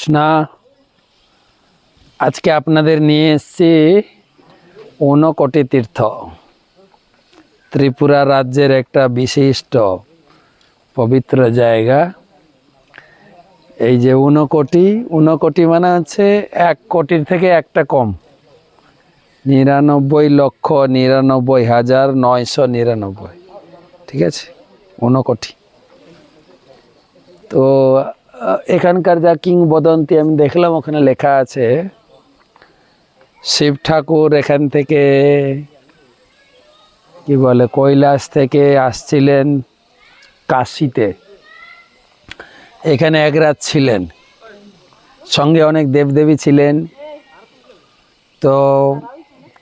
কৃষ্ণা, আজকে আপনাদের নিয়ে এসেছি ঊনকোটি তীর্থ ত্রিপুরা রাজ্যের একটা বিশিষ্ট পবিত্র জায়গা। এই যে ঊনকোটি ঊনকোটি মানে হচ্ছে এক কোটির থেকে একটা কম। নিরানব্বই লক্ষ নিরানব্বই হাজার নয়শো নিরানব্বই, ঠিক আছে? ঊনকোটি। তো এখানকার যা কিংবদন্তি আমি দেখলাম, ওখানে লেখা আছে, শিব ঠাকুর এখান থেকে, কি বলে, কৈলাস থেকে আসছিলেন কাশিতে। এখানে এক রাত ছিলেন। সঙ্গে অনেক দেবদেবী ছিলেন। তো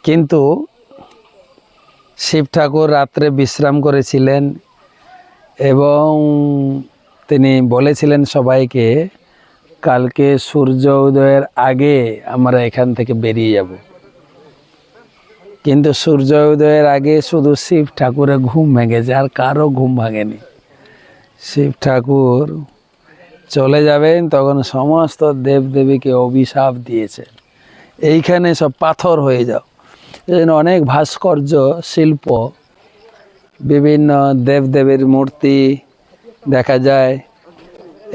কিন্তু শিব ঠাকুর রাত্রে বিশ্রাম করেছিলেন এবং তিনি বলেছিলেন সবাইকে, কালকে সূর্য উদয়ের আগে আমরা এখান থেকে বেরিয়ে যাব। কিন্তু সূর্য উদয়ের আগে শুধু শিব ঠাকুরের ঘুম ভেঙেছে আর কারও ঘুম ভাঙেনি। শিব ঠাকুর চলে যাবেন, তখন সমস্ত দেবদেবীকে অভিশাপ দিয়েছেন এইখানে সব পাথর হয়ে যাও। এই জন্য অনেক ভাস্কর্য, শিল্প, বিভিন্ন দেবদেবীর মূর্তি দেখা যায়।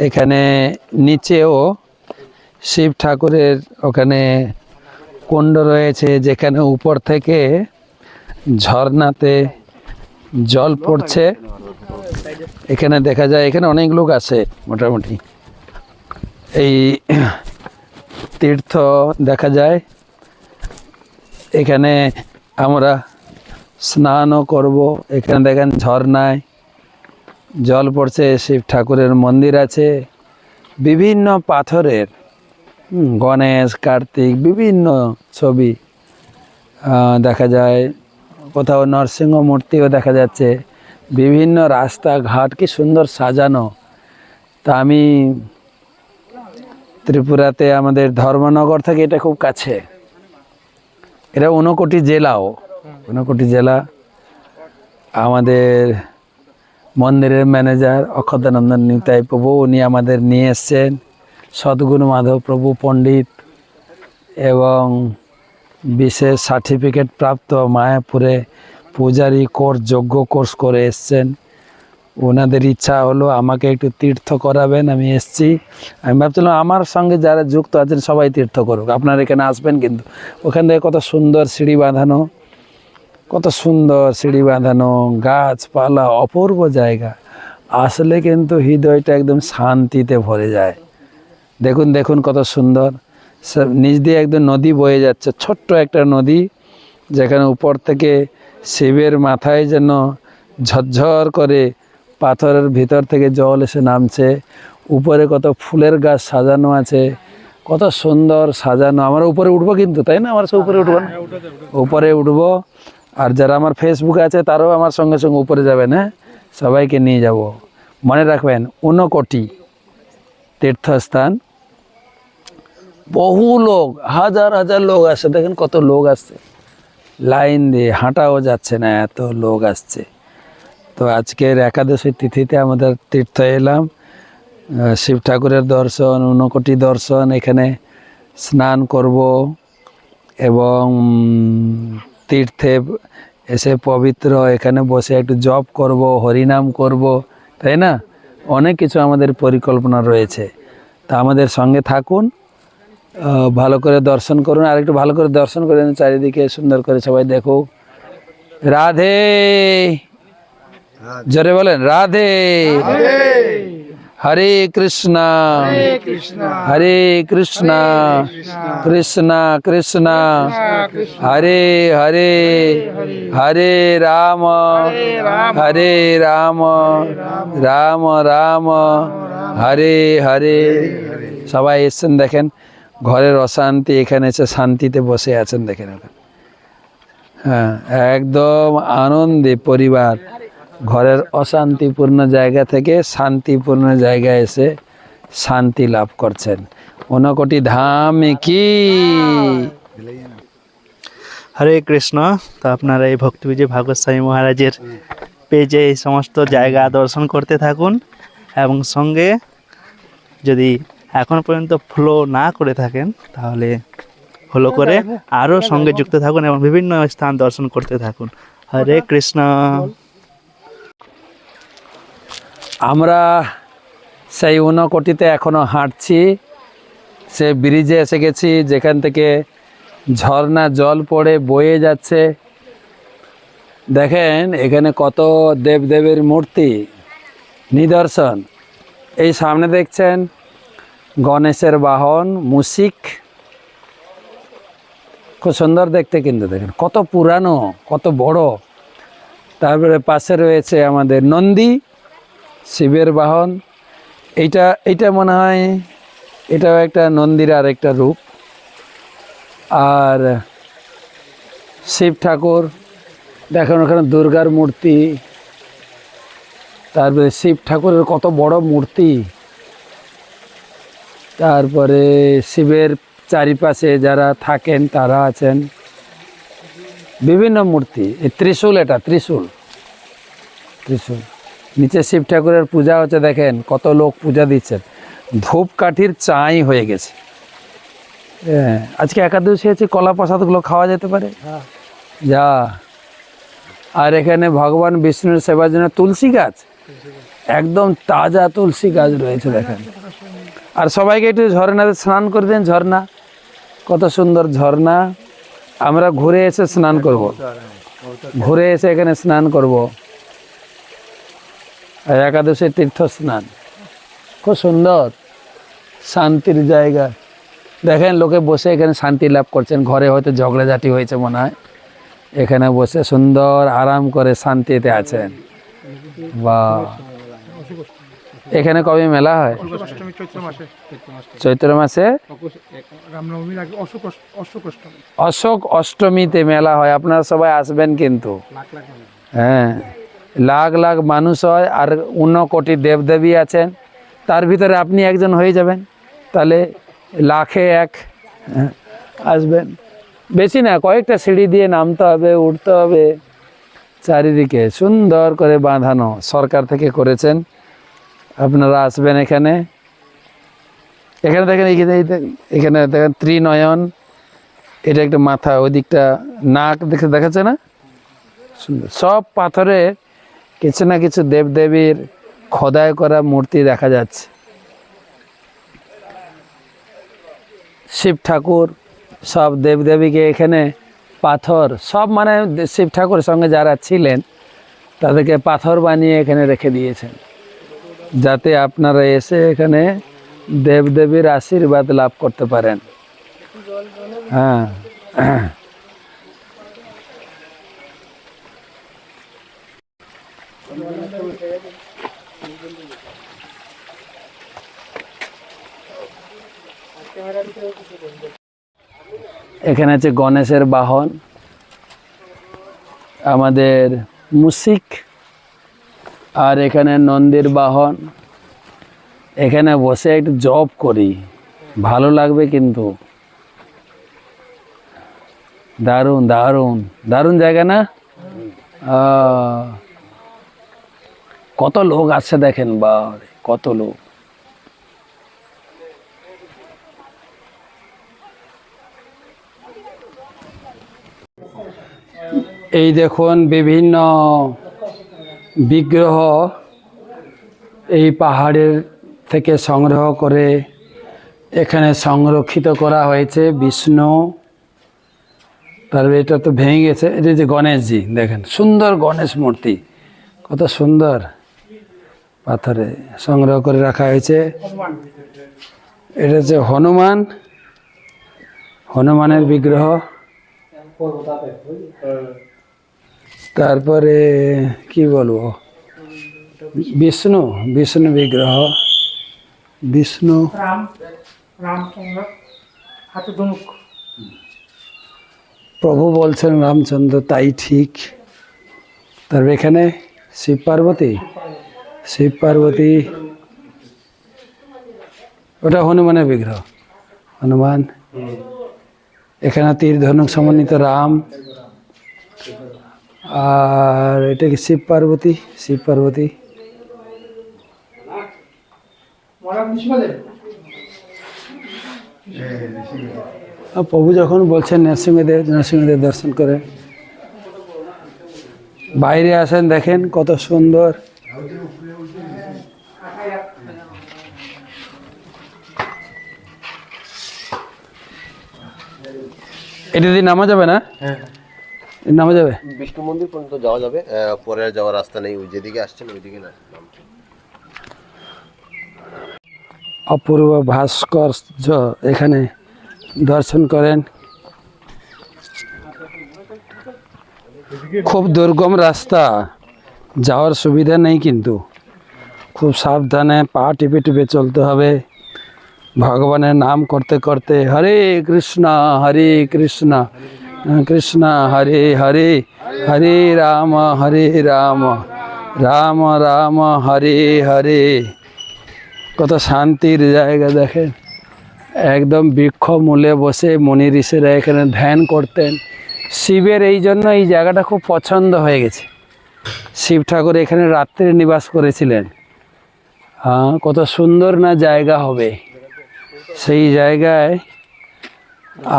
এখানে নিচেও শিব ঠাকুরের ওখানে কুণ্ড রয়েছে, যেখানে উপর থেকে ঝর্ণাতে জল পড়ছে। এখানে দেখা যায়, এখানে অনেক লোক আছে মোটামুটি। এই তীর্থ দেখা যায়। এখানে আমরা স্নানও করব। এখানে দেখেন ঝর্ণায় জল পড়ছে, শিব ঠাকুরের মন্দির আছে, বিভিন্ন পাথরের গণেশ, কার্তিক, বিভিন্ন ছবি দেখা যায়। কোথাও নরসিংহ মূর্তিও দেখা যাচ্ছে। বিভিন্ন রাস্তাঘাট, কি সুন্দর সাজানো। তা আমি ত্রিপুরাতে আমাদের ধর্মনগর থেকে এটা খুব কাছে। এটা ঊনকোটি জেলাও। ঊনকোটি জেলা। আমাদের মন্দিরের ম্যানেজার অক্ষতানন্দন নিতাই প্রভু, উনি আমাদের নিয়ে এসছেন। সদ্গুরু মাধব প্রভু পণ্ডিত এবং বিশেষ সার্টিফিকেট প্রাপ্ত মায়াপুরে পূজারি কোর্স, যোগ্য কোর্স করে এসছেন। ওনাদের ইচ্ছা হলো আমাকে একটু তীর্থ করাবেন, আমি এসছি। আমি ভাবছিলাম আমার সঙ্গে যারা যুক্ত আছেন সবাই তীর্থ করুক। আপনারা এখানে আসবেন কিন্তু। ওখান থেকে কত সুন্দর সিঁড়ি বাঁধানো। কত সুন্দর সিঁড়ি বাঁধানো গাছপালা অপূর্ব জায়গা। আসলে কিন্তু হৃদয়টা একদম শান্তিতে ভরে যায়। দেখুন দেখুন কত সুন্দর। নিচ দিয়ে একদম নদী বয়ে যাচ্ছে। ছোট্ট একটা নদী যেখানে উপর থেকে শিবের মাথায় যেন ঝরঝর করে পাথরের ভিতর থেকে জল এসে নামছে। উপরে কত ফুলের গাছ সাজানো আছে। কত সুন্দর সাজানো। আমরা উপরে উঠবো কিন্তু তাই না? আমরা সব উপরে উঠবো না? উপরে উঠবো। আর যারা আমার ফেসবুকে আছে, তারাও আমার সঙ্গে সঙ্গে উপরে যাবেন হ্যাঁ? সবাইকে নিয়ে যাব। মনে রাখবেন, ঊনকোটি তীর্থস্থান। বহু লোক, হাজার হাজার লোক আসছে। দেখেন কত লোক আসছে। লাইন দিয়ে হাঁটাও যাচ্ছে না, এত লোক আসছে। তো আজকের একাদশী তিথিতে আমাদের তীর্থ এলাম। শিব ঠাকুরের দর্শন, ঊনকোটি দর্শন, এখানে স্নান করব এবং তীর্থে এসে পবিত্র এখানে বসে একটু জপ করব হরিনাম করব তাই না? অনেক কিছু আমাদের পরিকল্পনা রয়েছে। তা আমাদের সঙ্গে থাকুন ভালো করে দর্শন করুন আর একটু ভালো করে দর্শন করেন চারিদিকে সুন্দর করে সবাই দেখুক রাধে! জোরে বলেন রাধে! হরে কৃষ্ণ। হরে কৃষ্ণ। কৃষ্ণ। কৃষ্ণ হরে হরে। হরে রাম। হরে রাম। রাম রাম। হরে হরে। সবাই এসছেন দেখেন ঘরের অশান্তি এখানে এসে শান্তিতে বসে আছেন দেখেন হ্যাঁ একদম আনন্দে পরিবার। ঘরের অশান্তিপূর্ণ জায়গা থেকে শান্তিপূর্ণ জায়গায় এসে শান্তি লাভ করছেন। ঊনকোটি ধাম কি? হরে কৃষ্ণ। তো আপনারা এই ভক্তিবিজয় ভাগবত স্বামী মহারাজের পেজে এই সমস্ত জায়গা দর্শন করতে থাকুন এবং সঙ্গে যদি এখন পর্যন্ত ফলো না করে থাকেন, তাহলে ফলো করে আরও সঙ্গে যুক্ত থাকুন এবং বিভিন্ন স্থান দর্শন করতে থাকুন। হরে কৃষ্ণ। আমরা সেই ঊনকোটিতে এখনও হাঁটছি। সে ব্রিজে এসে গেছি, যেখান থেকে ঝর্ণা জল পড়ে বয়ে যাচ্ছে। দেখেন, এখানে কত দেবদেবের মূর্তি। নিদর্শন। এই সামনে দেখছেন, গণেশের বাহন মুসিক খুব সুন্দর দেখতে কিন্তু দেখেন, কত পুরানো, কত বড়। তারপরে পাশে রয়েছে আমাদের নন্দী। শিবের বাহন। এইটা এইটা মনে হয়, এটাও একটা নন্দীর আর একটা রূপ। আর শিব ঠাকুর, দেখেন ওখানে দুর্গার মূর্তি। তারপরে শিব ঠাকুরের কত বড় মূর্তি। তারপরে শিবের চারিপাশে যারা থাকেন, তারা আছেন। বিভিন্ন মূর্তি, এই ত্রিশূল এটা, ত্রিশূল। ত্রিশূল। নিচে শিব ঠাকুরের পূজা হচ্ছে দেখেন কত লোক পূজা দিচ্ছেন। ধূপকাঠির চাই হয়ে গেছে। হ্যাঁ আজকে একাদশী আছে কলা প্রসাদগুলো খাওয়া যেতে পারে। যা। আর এখানে ভগবান বিষ্ণুর সেবার জন্য তুলসী গাছ। একদম তাজা তুলসী গাছ রয়েছে দেখেন। আর সবাইকে একটু ঝর্ণাতে স্নান করে দেন ঝর্ণা। কত সুন্দর ঝর্ণা। আমরা ঘুরে এসে স্নান করব। ঘুরে এসে এখানে স্নান করব। একাদশী তীর্থ স্নান খুব সুন্দর শান্তির জায়গা। দেখেন লোকে বসে এখানে শান্তি লাভ করছেন। ঘরে হয়তো ঝগড়াঝাটি হয়েছে মনে হয়। এখানে বসে সুন্দর আরাম করে শান্তিতে আছেন। বা এখানে কবে মেলা হয়? চৈত্র মাসে। অশোক অষ্ট- অশোক অষ্টমী। অশোক অষ্টমীতে মেলা হয়। আপনারা সবাই আসবেন কিন্তু। হ্যাঁ। লাখ লাখ মানুষ হয় আর কোটি দেবদেবী আছেন। তার ভিতরে আপনি একজন হয়ে যাবেন। তাহলে লাখে এক হ্যাঁ, আসবেন। বেশি না কয়েকটা সিঁড়ি দিয়ে নামতে হবে উঠতে হবে। চারিদিকে সুন্দর করে বাঁধানো সরকার থেকে করেছেন। আপনারা আসবেন এখানে। এখানে দেখেন এখানে দেখেন ত্রিনয়ন। এটা একটা মাথা ওই দিকটা নাক দেখে দেখাচ্ছে না? সুন্দর। সব পাথরে কিছু না কিছু দেবদেবীর খোদাই করা মূর্তি দেখা যাচ্ছে। শিব ঠাকুর, সব দেবদেবীকে এখানে পাথর, সব মানে শিব ঠাকুরের সঙ্গে যারা ছিলেন, তাদেরকে পাথর বানিয়ে এখানে রেখে দিয়েছেন। যাতে আপনারা এসে এখানে দেবদেবীর আশীর্বাদ লাভ করতে পারেন। হ্যাঁ। এখানে আছে গণেশের বাহন, আমাদের মুসিক, আর এখানে নন্দীর বাহন। এখানে বসে একটু জব করি, ভালো লাগবে কিন্তু। দারুণ দারুণ দারুণ জায়গা না? কত লোক আছে দেখেন বাড়ি কত লোক। এই দেখুন, বিভিন্ন বিগ্রহ এই পাহাড়ের থেকে সংগ্রহ করে এখানে সংরক্ষিত করা হয়েছে। বিষ্ণু, তারপরে এটা তো ভেঙে গেছে। এটা যে গণেশজি, দেখেন, সুন্দর গণেশ মূর্তি, কত সুন্দর। পাথরে সংগ্রহ করে রাখা হয়েছে। এটা হচ্ছে হনুমান। হনুমানের বিগ্রহ। তারপরে কি বলব? বিষ্ণু বিষ্ণু বিগ্রহ। বিষ্ণু। প্রভু বলছেন রামচন্দ্র তাই ঠিক। তারপর এখানে শিব পার্বতী। শিব পার্বতী। ওটা হনুমানের বিগ্রহ। হনুমান। এখানে তীর ধনুক সমন্বিত রাম। আর এটা কি শিব পার্বতী? শিব পার্বতী। প্রভু যখন বলছেন নরসিংহদেব নরসিংহদেব দর্শন করে বাইরে আসেন, দেখেন কত সুন্দর। এটা দিয়ে নামা যাবে না? নামা যাবে? বিষ্ণু মন্দির পর্যন্ত যাওয়া যাবে। আহ, পরে আর যাওয়ার রাস্তা নেই। ওই যেদিকে আসছেন ওইদিকে না অপূর্ব ভাস্কর্য এখানে দর্শন করেন। খুব দুর্গম রাস্তা। যাওয়ার সুবিধা নেই কিন্তু। খুব সাবধানে পা টিপে টিপে চলতে হবে। ভগবানের নাম করতে করতে হরে কৃষ্ণ হরে কৃষ্ণ কৃষ্ণ, হরে হরে হরে রাম হরে রাম রাম রাম, হরে হরে। কত শান্তির জায়গা দেখেন। একদম বৃক্ষ মূলে বসে মনি ঋষিরা এখানে ধ্যান করতেন। শিবের এই জন্য এই জায়গাটা খুব পছন্দ হয়ে গেছে। শিব ঠাকুর এখানে রাত্রে নিবাস করেছিলেন। হ্যাঁ কত সুন্দর না জায়গা হবে। সেই জায়গায়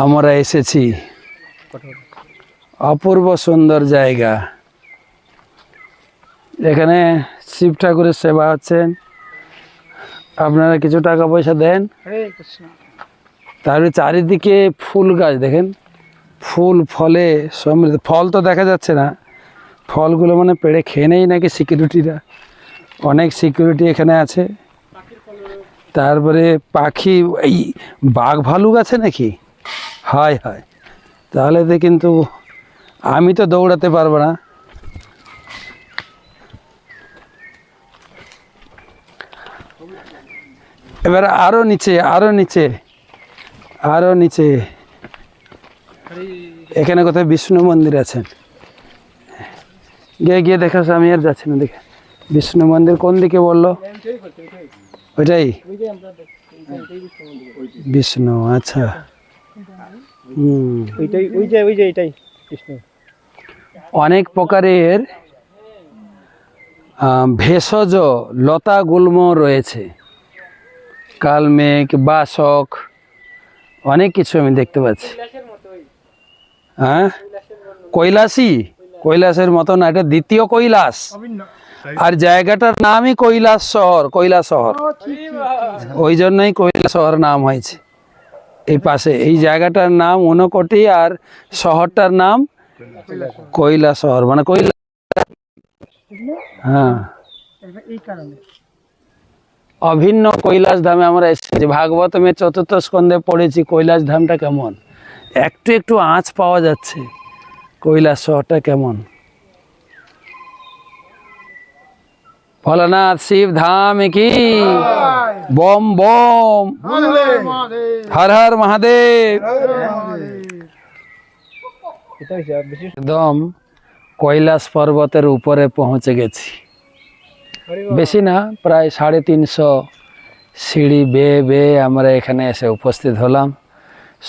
আমরা এসেছি। অপূর্ব সুন্দর জায়গা। এখানে শিব ঠাকুরের সেবা হচ্ছেন। আপনারা কিছু টাকা পয়সা দেন তারপরে চারিদিকে ফুল গাছ দেখেন। ফুল ফলে সমৃদ্ধ। ফল তো দেখা যাচ্ছে না। ফলগুলো মানে পেড়ে খেয়ে নেই নাকি সিকিউরিটিরা অনেক সিকিউরিটি এখানে আছে। তারপরে পাখি, এই বাঘ ভালুক আছে নাকি? হয় হয়। তাহলে তো কিন্তু আমি তো দৌড়াতে পারব না। এবার আরও নিচে আরও নিচে আরও নিচে। এখানে কোথায় বিষ্ণু মন্দির আছেন গিয়ে গিয়ে দেখা আমি আর যাচ্ছি না দেখে। বিষ্ণু মন্দির কোন দিকে বলল? ওইটাই? বিষ্ণু আচ্ছা। হুম। ওইটাই ওই যে ওই যে এটাই কৃষ্ণ অনেক প্রকারের ভেষজ লতা গুল্ম রয়েছে। কালমেঘ বাসক অনেক কিছু আমি দেখতে পাচ্ছি। হ্যাঁ? কৈলাসী? কৈলাসের মতন না এটা দ্বিতীয় কৈলাস। আর জায়গাটার নামই কৈলাস শহর কৈলাস শহর। ওই জন্যই কৈলাস শহর নাম হয়েছে। এই পাশে এই জায়গাটার নাম ঊনকোটি আর শহরটার নাম কৈলা শহর মানে কৈলা হ্যাঁ। এই কারণে। অভিন্ন কৈলাস ধামে আমরা এসেছি। ভাগবতমে চতুর্থ স্কন্ধে পড়েছি কৈলাস ধামটা কেমন? একটু একটু আঁচ পাওয়া যাচ্ছে। কৈলাস শহরটা কেমন? ভোলানাথ শিব ধাম কি? বম বম। হর হর মহাদেব। একদম কৈলাস পর্বতের উপরে পৌঁছে গেছি। বেশি না, প্রায় সাড়ে তিনশো সিঁড়ি বেয়ে বেয়ে আমরা এখানে এসে উপস্থিত হলাম।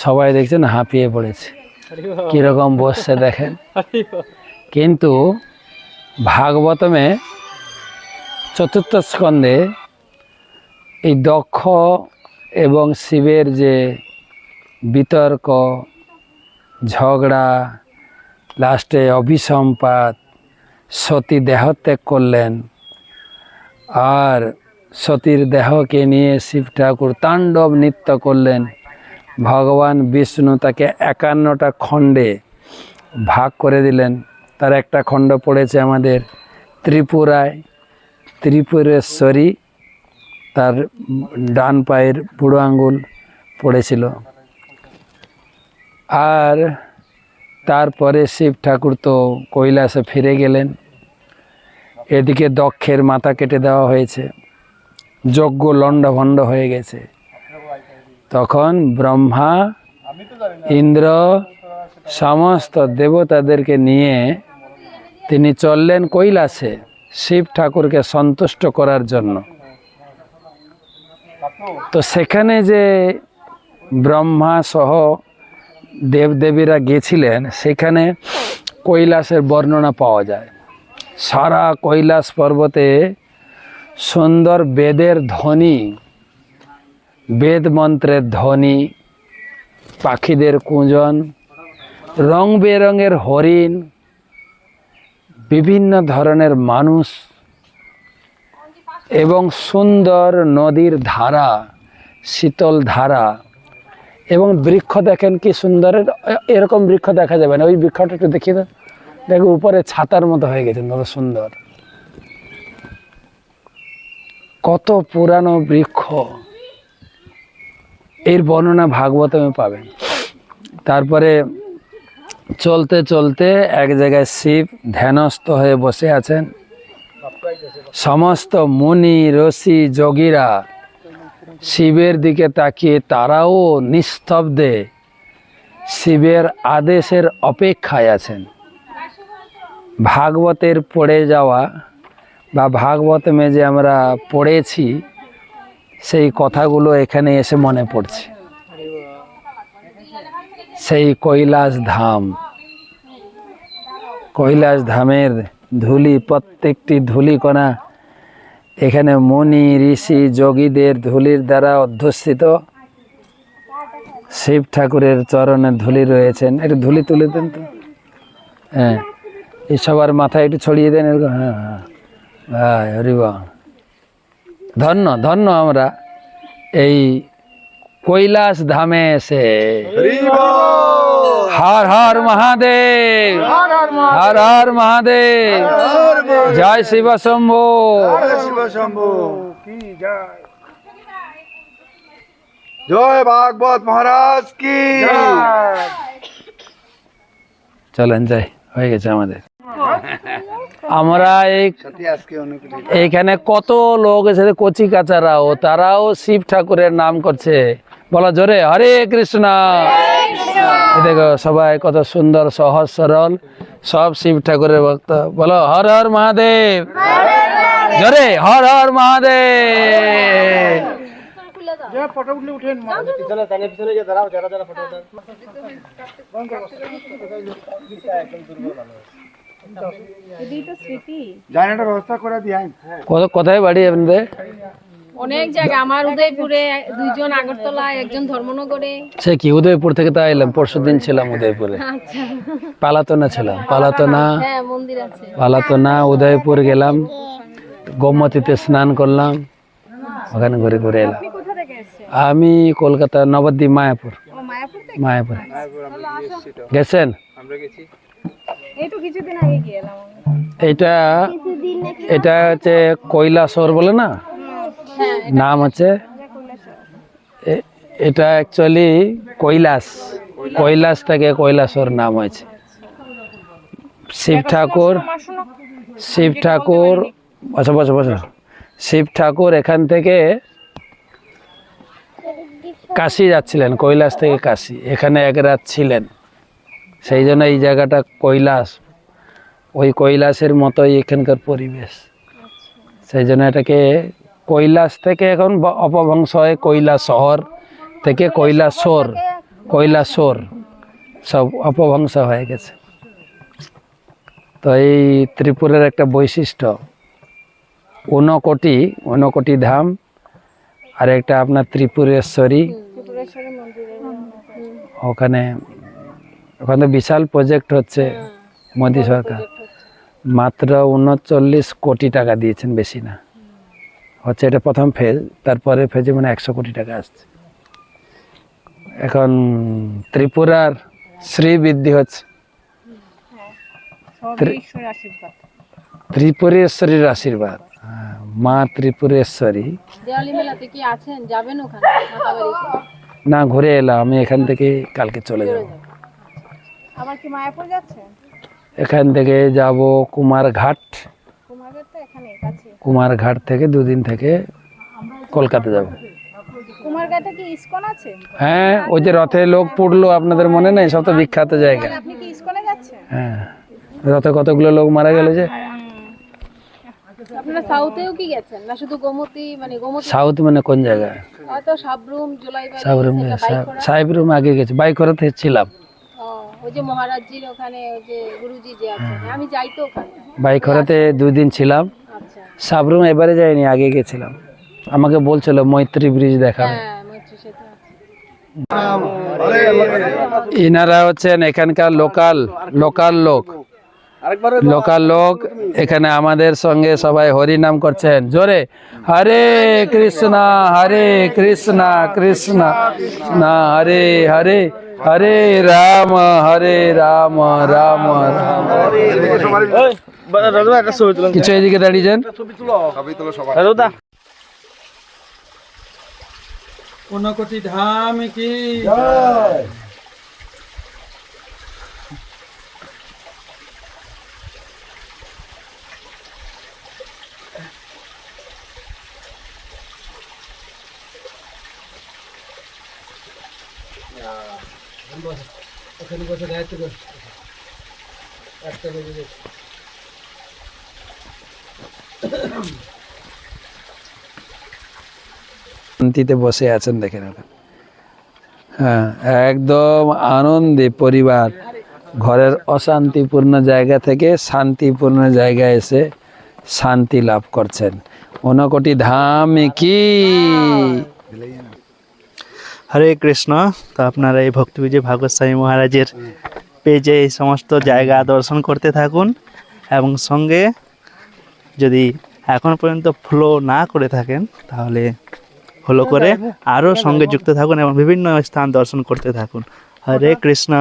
সবাই দেখছেন হাঁপিয়ে পড়েছে। কীরকম বসছে দেখেন। কিন্তু ভাগবতমে চতুর্থ স্কন্ধে এই দক্ষ এবং শিবের যে বিতর্ক, ঝগড়া, লাস্টে অভিসম্পাত, সতী দেহত্যাগ করলেন। আর সতীর দেহকে নিয়ে শিব ঠাকুর তাণ্ডব নৃত্য করলেন। ভগবান বিষ্ণু তাকে একান্নটা খণ্ডে ভাগ করে দিলেন। তার একটা খণ্ড পড়েছে আমাদের ত্রিপুরায়। ত্রিপুরেশ্বরী, তার ডান পায়ের বুড়ো আঙ্গুল পড়েছিল। আর তারপরে শিব ঠাকুর তো কৈলাসে ফিরে গেলেন। এদিকে দক্ষের মাথা কেটে দেওয়া হয়েছে। যজ্ঞ লণ্ডভণ্ড হয়ে গেছে। তখন ব্রহ্মা, ইন্দ্র, সমস্ত দেবতাদেরকে নিয়ে তিনি চললেন কৈলাসে। শিব ঠাকুরকে সন্তুষ্ট করার জন্য। তো সেখানে যে ব্রহ্মা সহ দেবদেবীরা গেছিলেন, সেখানে কৈলাসের বর্ণনা পাওয়া যায়। সারা কৈলাস পর্বতে সুন্দর বেদের ধ্বনি, বেদ মন্ত্রের ধ্বনি, পাখিদের কুঁজন রং বেরঙের হরিণ বিভিন্ন ধরনের মানুষ এবং সুন্দর নদীর ধারা, শীতল ধারা এবং বৃক্ষ দেখেন কি সুন্দর। এ- এরকম বৃক্ষ দেখা যাবে না। ওই বৃক্ষটা একটু দেখি তো দেখো, উপরে ছাতার মতো হয়ে গেছে, কত সুন্দর। কত পুরানো বৃক্ষ। এর বর্ণনা ভাগবতমে পাবেন। তারপরে চলতে চলতে এক জায়গায় শিব ধ্যানস্থ হয়ে বসে আছেন। সমস্ত মুনি, ঋষি, যোগীরা শিবের দিকে তাকিয়ে তারাও নিস্তব্ধে শিবের আদেশের অপেক্ষায় আছেন। ভাগবতের পড়ে যাওয়া বা ভাগবতমে যে আমরা পড়েছি, সেই কথাগুলো এখানে এসে মনে পড়ছে। সেই কৈলাস ধাম। কৈলাস ধামের ধুলি, প্রত্যেকটি ধুলিকণা এখানে মুনি, ঋষি, যোগীদের ধুলির দ্বারা অধ্যুষিত। শিব ঠাকুরের চরণের ধুলি রয়েছেন। একটু ধুলি তুলে দেন তো। হ্যাঁ এই সবার মাথায় একটু ছড়িয়ে দেন এরকম। হ্যাঁ হ্যাঁ হ্যাঁ। হরিবা ধন্য ধন্য আমরা এই কৈলাস ধামে এসে। হর হর মহাদেব। হর হর মহাদেব। জয় শিব শম্ভু। জয় ভাগবত মহারাজ কি? চলেন যাই হয়ে গেছে আমাদের। আমরা এই আজকে অনেক এইখানে কত লোক এসে কচি কাচারাও তারাও শিব ঠাকুরের নাম করছে। বলো জোরে হরে কৃষ্ণ। দেখো সবাই কত সুন্দর সহজ সরল সব শিব ঠাকুরের ভক্ত। বলো হর হর মহাদেব। জোরে হর হর মহাদেব। কোথায় বাড়ি আপনাদের? অনেক জায়গা আমার উদয়পুরে দুইজন আগরতলা একজন ধর্মনগরে। সে কি উদয়পুর থেকে তো এলাম পরশু দিন ছিলাম উদয়পুরে। আচ্ছা। পালাতনা ছিলাম পালাতনা। হ্যাঁ মন্দির আছে। পালাতনা উদয়পুর গেলাম গোমতীতে স্নান করলাম ওখানে ঘুরে ঘুরে এলাম। কোথা থেকে এসছে আমি কলকাতা নবদ্বীপ মায়াপুর। মায়াপুর মায়াপুরে। গেছেন? এই তো কিছুদিন আগে গিয়েলাম আমি। এটা এটা হচ্ছে কৈলাসর বলে না? নাম হচ্ছে এ- এটা অ্যাকচুয়ালি কৈলাস। কৈলাস থেকে কৈলাসর নাম হয়েছে। শিব ঠাকুর শিব ঠাকুর বসো বসো বসো। শিব ঠাকুর এখান থেকে কাশি যাচ্ছিলেন কৈলাস থেকে কাশি। এখানে এক রাত ছিলেন। সেই জন্য এই জায়গাটা কৈলাস। ওই কৈলাসের মতোই এখানকার পরিবেশ। সেই জন্য এটাকে কৈলাস থেকে এখন অপভ্রংশ হয় কৈলাস শহর থেকে কৈলাসর কৈলাসর সব অপভ্রংশ হয়ে গেছে। তো এই ত্রিপুরার একটা বৈশিষ্ট্য ঊনকোটি ঊনকোটি ধাম আর একটা আপনার ত্রিপুরেশ্বরী। ওখানে ওখানে বিশাল প্রজেক্ট হচ্ছে মোদী সরকার। মাত্র উনচল্লিশ কোটি টাকা দিয়েছেন বেশি না। হচ্ছে এটা প্রথম ফেজ তারপরে ফেজে মানে একশো কোটি টাকা আসছে। এখন ত্রিপুরার শ্রী বৃদ্ধি হচ্ছে। আশীর্বাদ। ত্রিপুরেশ্বরীর আশীর্বাদ। হ্যাঁ, মা ত্রিপুরেশ্বরী। না ঘুরে এলাম। আমি এখান থেকে কালকে চলে যাব। মায়াপুর যাচ্ছেন? এখান থেকে যাব কুমারঘাট। কুমারঘাট থেকে দুদিন থেকে কলকাতা যাব। কুমারঘাটে কি ইসকন আছে? হ্যাঁ ওই যে রথে লোক পড়ল আপনাদের মনে নেই? সব তো বিখ্যাত জায়গা। আপনি কি ইসকনে যাচ্ছেন? হ্যাঁ রথে কতগুলো লোক মারা গেল যে? আপনারা সাউথেও কি গেছেন? না শুধু গোমতী মানে গোমতী? সাউথ মানে কোন জায়গা? হয়তো সাবরুম জুলাইবাড়ি সাবরুম সেটা বাইক সাহেব রুম আগে গেছে। বাইক করাতে ছিলাম। ওই যে মহারাজজির ওখানে ওই যে গুরুজি যে আছে আমি যাই তো ওখানে। বাইক করাতে দুই দিন ছিলাম। আচ্ছা। সাবরুম এবারে যাইনি আগে গেছিলাম। আমাকে বলছিল মৈত্রী ব্রিজ দেখা। হ্যাঁ মৈত্রী সেতু ইনারা হচ্ছেন এখানকার লোকাল লোকাল লোক। লোকাল লোক এখানে আমাদের সঙ্গে সবাই হরি নাম করছেন। জোরে। হরে কৃষ্ণ হরে কৃষ্ণ কৃষ্ণ না হরে হরে হরে রাম হরে রাম রাম রাম কিছু এদিকে দাঁড়িয়েছেন কোটি ধাম কি? শান্তিতে বসে আছেন এখন। হ্যাঁ একদম আনন্দে পরিবার। ঘরের অশান্তিপূর্ণ জায়গা থেকে শান্তিপূর্ণ জায়গায় এসে শান্তি লাভ করছেন। ঊনকোটি ধাম কি? হরে কৃষ্ণ। তো আপনারা এই ভক্তিবিজয় ভাগবত স্বামী মহারাজের পেজে এই সমস্ত জায়গা দর্শন করতে থাকুন এবং সঙ্গে যদি এখন পর্যন্ত ফলো না করে থাকেন তাহলে ফলো করে আরও সঙ্গে যুক্ত থাকুন এবং বিভিন্ন স্থান দর্শন করতে থাকুন। হরে কৃষ্ণ।